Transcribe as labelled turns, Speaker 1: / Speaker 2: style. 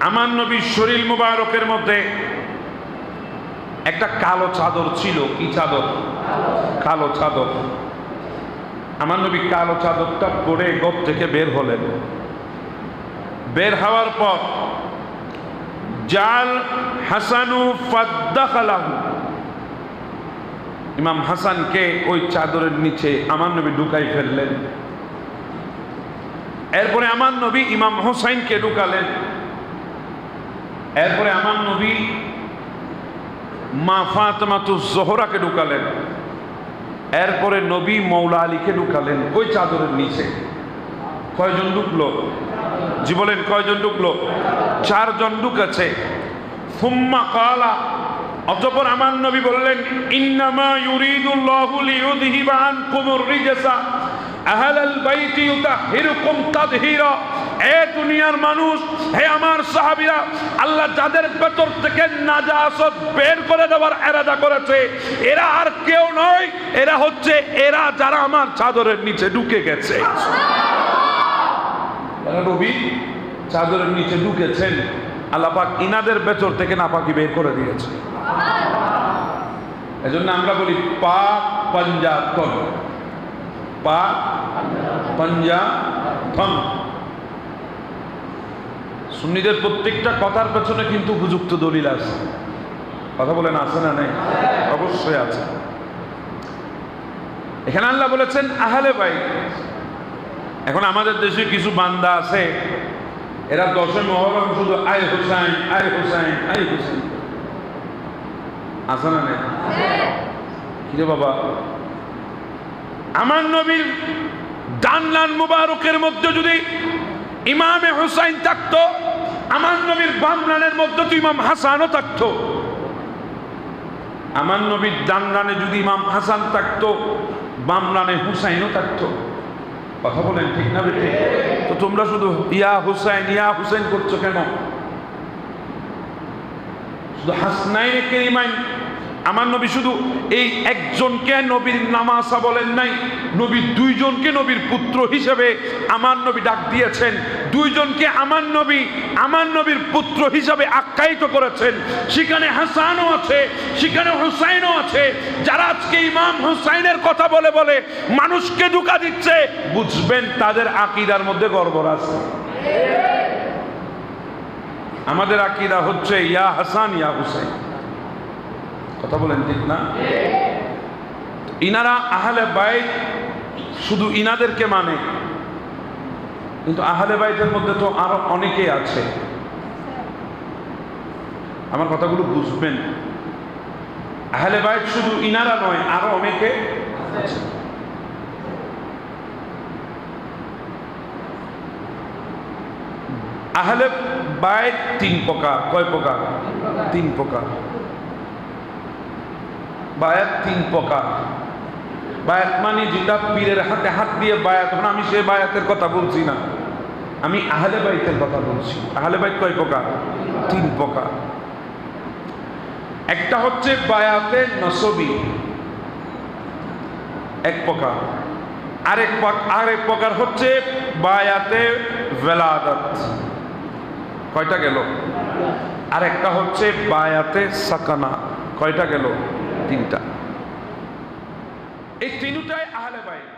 Speaker 1: আমার নবীর শরীর মুবারকের মধ্যে একটা কালো চাদর ছিল, কি চাদর? কালো চাদর। আমার নবী কালো চাদরটা পরে গপ থেকে বের হলেন। বের হওয়ার পর জাল হাসানু ফাদ্দাখালাহু। ইমাম হাসানকে ওই চাদরের নিচে আমার নবী ঢুকাই ফেললেন। এরপরে আমার নবী ইমাম হোসাইনকে ঢুকালেন। এরপরে আমার নবী মা ফাতমাতু জোহরাকে ঢুকালেন। এরপরে নবী মৌলা আলীকে ঢুকালেন ওই চাদরের নিচে। কয়জন ঢুকলো? জি বলেন, কয়জন ঢুকলো? চারজন ঢুকেছে। ফুম্মা কালা, অতঃপর আমার নবী বললেন, ইন্নামা ইউরিদুল্লাহু লিইউযহিবা আনকুমুর রিজসা। আহলাল বাইতি ইউতাহিরুকুম তাদহীরা। এ দুনিয়ার মানুষ, হে আমার সাহাবীরা, আল্লাহ যাদের ভেতর থেকে নাজাসত বের করে দেওয়ার এরাদা করেছে, এরা আর কেউ নয়, এরা হচ্ছে এরা যারা আমার চাদরের নিচে ঢুকে গেছে। রবি, চাদরের নিচে ঢুকেছেন, আল্লাপাক ইনাদের ভেতর থেকে নাপাকি বের করে দিয়েছে। এজন্য আমরা বলি পা পাঞ্জা তন পা পাঞ্জা থন সুন্নিদের প্রত্যেকটা কথার পেছনে কিন্তু উপযুক্ত দলিল আছে। কথা বলেন আছে না নেই? অবশ্যই আছে। এখানে আল্লাহ বলেছেন, আহলে ভাই এখন আমাদের দেশে কিছু বান্দা আছে, এরা দশে মহরম শুধু আয় হুসাইন আয় হুসাইন আয় হুসাইন। আছে না নেই? কিরে বাবা? আমার নবীর জানলান মুবারকের মধ্যে যদি ইমামে হুসাইন থাকতো, আমার নবীর বামরানের মধ্যে তো ইমাম হাসানও থাকতো। আমার নবীর ডানরানে যদি ইমাম হাসান থাকতো বামরানে হুসাইনও থাকতো। কথা বলেন ঠিক না বেঠে? তো তোমরা শুধু ইয়া হুসাইন ইয়া হুসাইন করছ কেন? শুধু হাসনাইনে কেরিমাইন আমার নবী শুধু এই একজনকে নবীর নামাসা বলেন নাই, নবী দুইজনকে নবীর পুত্র হিসেবে আমার নবী ডাক দিয়েছেন, দুইজনকে আমার নবী, আমার নবীর পুত্র হিসাবে আখ্যায়িত করেছেন। সেখানে হাসানও আছে, সেখানে হুসাইনও আছে, যারা আজকে ইমাম হুসাইনের কথা বলে বলে মানুষকে ঢুকা দিচ্ছে, বুঝবেন তাদের আকিদার মধ্যে গড়বড় আছে। আমাদের আকিদা হচ্ছে ইয়া হাসান, ইয়া হুসাইন। কথা বলেন ঠিক না? ইনারা আহলে বাইত শুধু ইনাদেরকে মানে। কিন্তু আহলে বাইতের মধ্যে তো আরও অনেকে আছে। আমার কথাগুলো বুঝবেন। আহলে বাইত শুধু ইনারা নয়, আরও অনেকে আছে। আহলে বাইত তিন প্রকার। কয় প্রকার? তিন প্রকার। বায়াত তিন প্রকার। বায়াত মানে যেটা পীরের হাতে হাত দিয়ে বায়াত এখন আমি সে বায়াতের কথা বলছি না। আমি আহলে বাইতের কথা বলছি। আহলে বাইত কয় প্রকার? তিন প্রকার। একটা হচ্ছে বায়াতে নসবি। এক প্রকার। আরেক আরেক প্রকার হচ্ছে বায়াতে ভেলাদত। কয়টা গেল? আরেকটা হচ্ছে বায়াতে সাকানা। কয়টা গেল? তিনটা। এই তিনটাই আহলে বাইত।